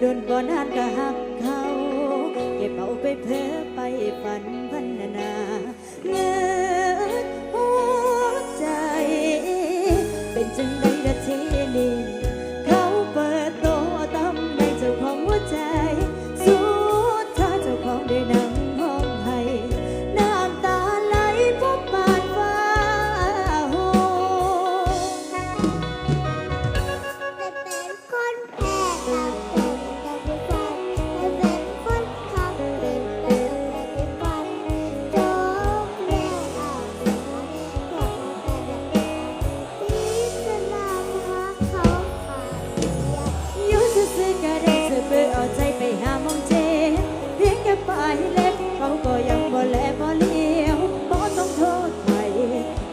โดนบ่นานก็หักเขา เก็บเอาไปเพ้อไปฝันพันนาเมื่ เล็กเขาก็ยังบ่แลบ่เลี้ยวบ่ต้องโทษใคร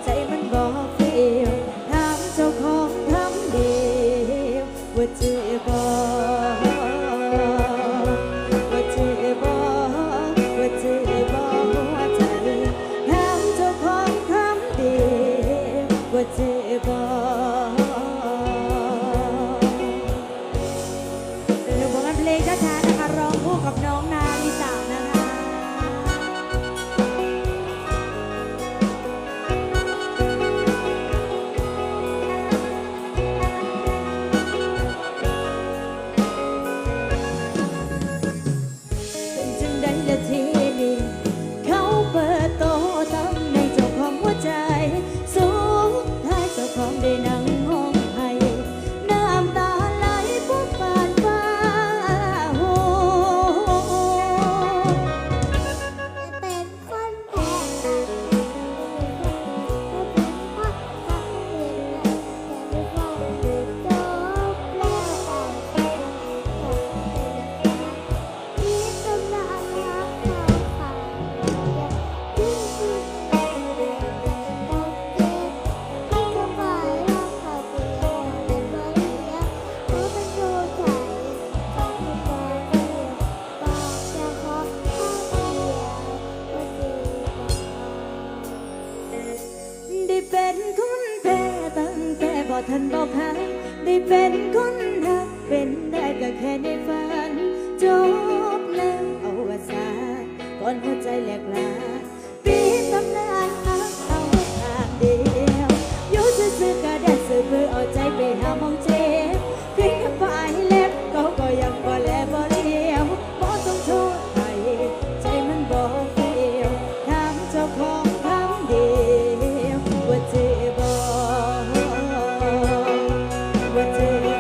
ใจมันบ่เปลี่ยวถามเจ้าของทำเดียวว่าจะบ่ว่าจอบ่ว่าเจอบ่หัวใจถามเจ้าของทำเดียว ท่านบอกให้ได้เป็นคนรักเป็นได้ก็แค่ในฝัน จบแล้วเอาวสานก่อนหัวใจแหลกลาย Hallelujah.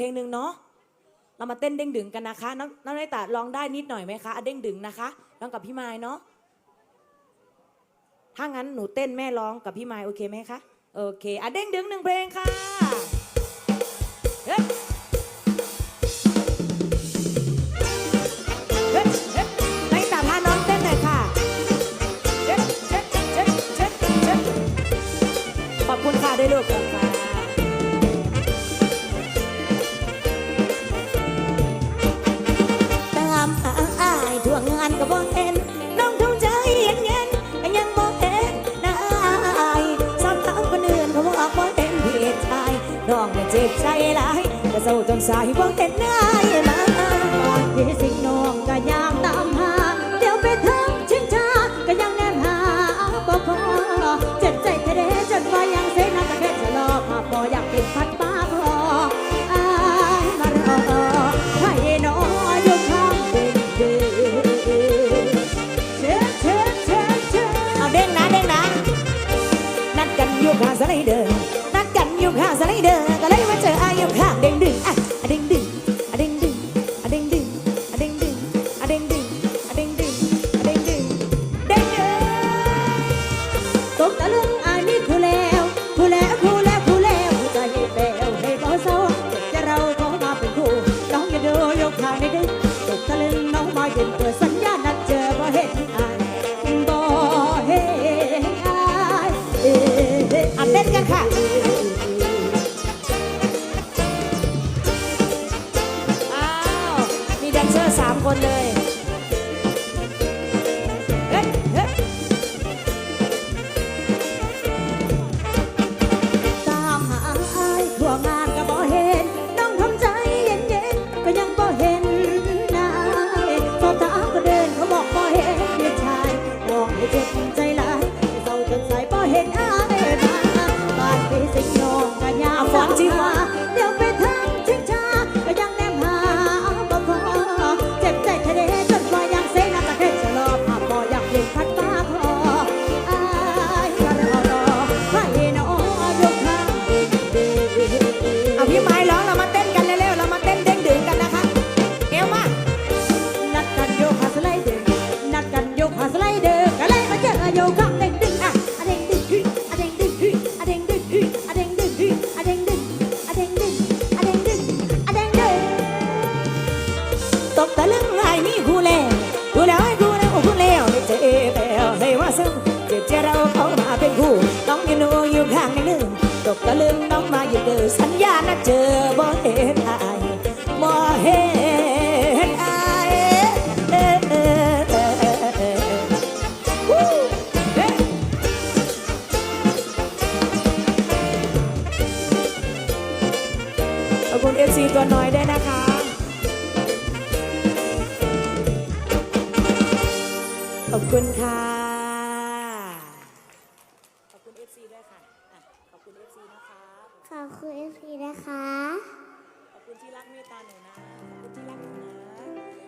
เพลงหนึ่งเนาะเรามาเต้นเด้งดึงกันนะคะน้องน้องนิตาร้องได้นิดหน่อยไหมคะเด้งดึงนะคะร้องกับพี่ไม้เนาะถ้างั้นหนูเต้นแม่ร้องกับพี่ไม้โอเคไหมคะโอเคอะเด้งดึงหนึ่งเพลงค่ะ หลายกะเซาจนสายว่เห็นหน้า สัญญานัดเจอบ่เห็นอาบ่เห็นอายอันเด็ดกันค่ะ มีคู่แล้วคู่แล้วไอ้คู่แล้วคู่แล้วได้เจแปลให้ว่าซึ่งเจ็บเจเราเขามาเป็นคู่น้องยูโนอยู่ข้างในนึงตกตะลึงน้องมาอยู่เดิสัญญานะเจอบ่เห็นอายบ่เห็นอายเอ้ยเอ้ยเอ้ยเอ้ยเอ้ยวู้เฮ้ยขอบคุณเอฟซีตัวน้อย FC ด้วยค่ะอะ ขอบคุณ FC นะคะขอบคุณเอฟพีนะคะ ขอบคุณที่รักเมตตาหนูนะ ขอบคุณที่รักหนูนะ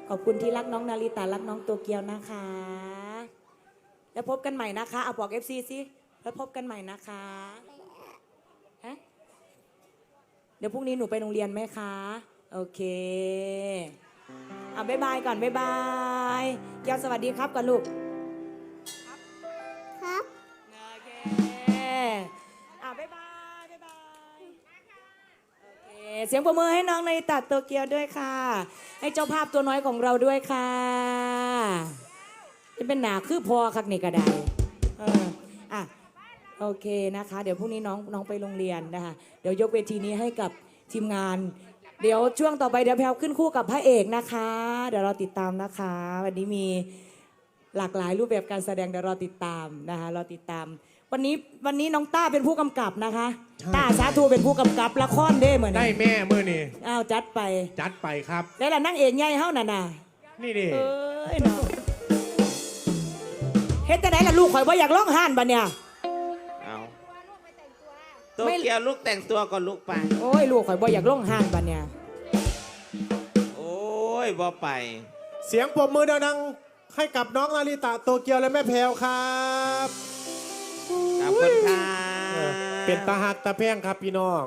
ขอบคุณที่รักน้องนาริตารักน้องโตเกียวนะคะ แล้วพบกันใหม่นะคะเอาบอก FC สิแล้วพบกันใหม่นะคะฮะเดี๋ยวพรุ่งนี้หนูไปโรงเรียนไหมคะ โอเคอะบ๊ายบายก่อนบ๊ายบายยาวสวัสดีครับก่อนลูก สียงประมือให้น้องในตัดโตเกียวด้วยค่ะ ให้เจ้าภาพตัวน้อยของเราด้วยค่ะจะเป็นหนาคือพอคักนี่ก็ได้เอออะโอเคนะคะ เดี๋ยวพรุ่งนี้น้องน้องไปโรงเรียนนะคะ เดี๋ยวยกเวทีนี้ให้กับทีมงาน เดี๋ยวช่วงต่อไปเดี๋ยวแพลวขึ้นคู่กับพระเอกนะคะ เดี๋ยวเราติดตามนะคะ วันนี้มีหลากหลายรูปแบบการแสดงเดี๋ยวรอติดตามนะคะรอติดตาม วันนี้วันนี้น้องต้าเป็นผู้กำกับนะคะใช่ ต้าสาธุเป็นผู้กำกับละครเด้เหมือนได้แม่มือนี่อ้าวจัดไปจัดไปครับ แล้วล่ะนั่งเอกใหญ่เฮ้าน่ะน่ะนี่ดิเอ้ยเนาะเฮ็ดแต่ไหนล่ะลูกข่อยบ่อยากร้องห่านบัดเนี่ย เอาโตเกียวลูกแต่งตัวก่อนลูกไป โอ้ยลูกข่อยบ่อยากร้องห่านบัดเนี่ย โอ้ยบ่ไป เสียงปรบมือดังๆให้กับน้องนาริตะโตเกียวและแม่แพรวครับขอบ คุณค่ะเออเป็นตาหักตาแพงครับพี่น้อง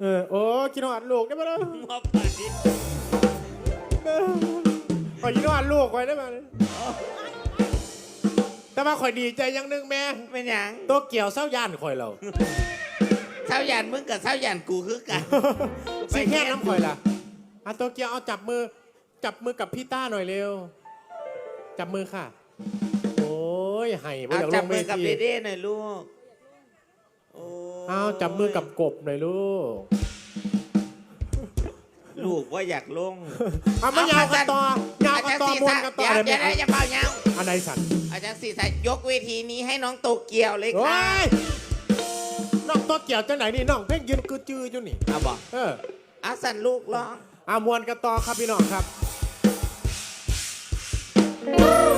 เออโอ้กินหอดลูกได้ไหมล่ะบ่ไปเออขอกินหอดลูกไว้ได้ไหมแต่ว่าข่อยดีใจอยังหนึงแม่เป็นหยังโตเกียวเศร้าย่านข่อยเราเช้าหยันมึงกับเช้าหยันกูคือกัน สิแค่น้ำข่อยล่ะอะโตเกียวเอาจับมือ จับมือกับพี่ต้าหน่อยเร็ว จับมือค่ะ โอ้ยไห้บ่เอาอยากลจับงเวมือกับที เดเด้หน่อยลูกโอ้ยเอาจับมือกับกบหน่อยลูกลูกว่าอยากลงเอามายาวกันต่อยาวกันต่อมวนกันต่ออย่าอะไรอย่าไม่อย่าเป่าเงาอันไหนสันอาจารย์สีสายยกเวทีนี้ให้น้องโตเกียวเลยโอ้ค่ะยน้องตัวเกี่ยวจังไหนนี่น้องเพ่งยืนคือจื้อจุนี่เอาบอกเออเอาสันลูกร้องเอามวนกันต่อครับพี่น้องครับข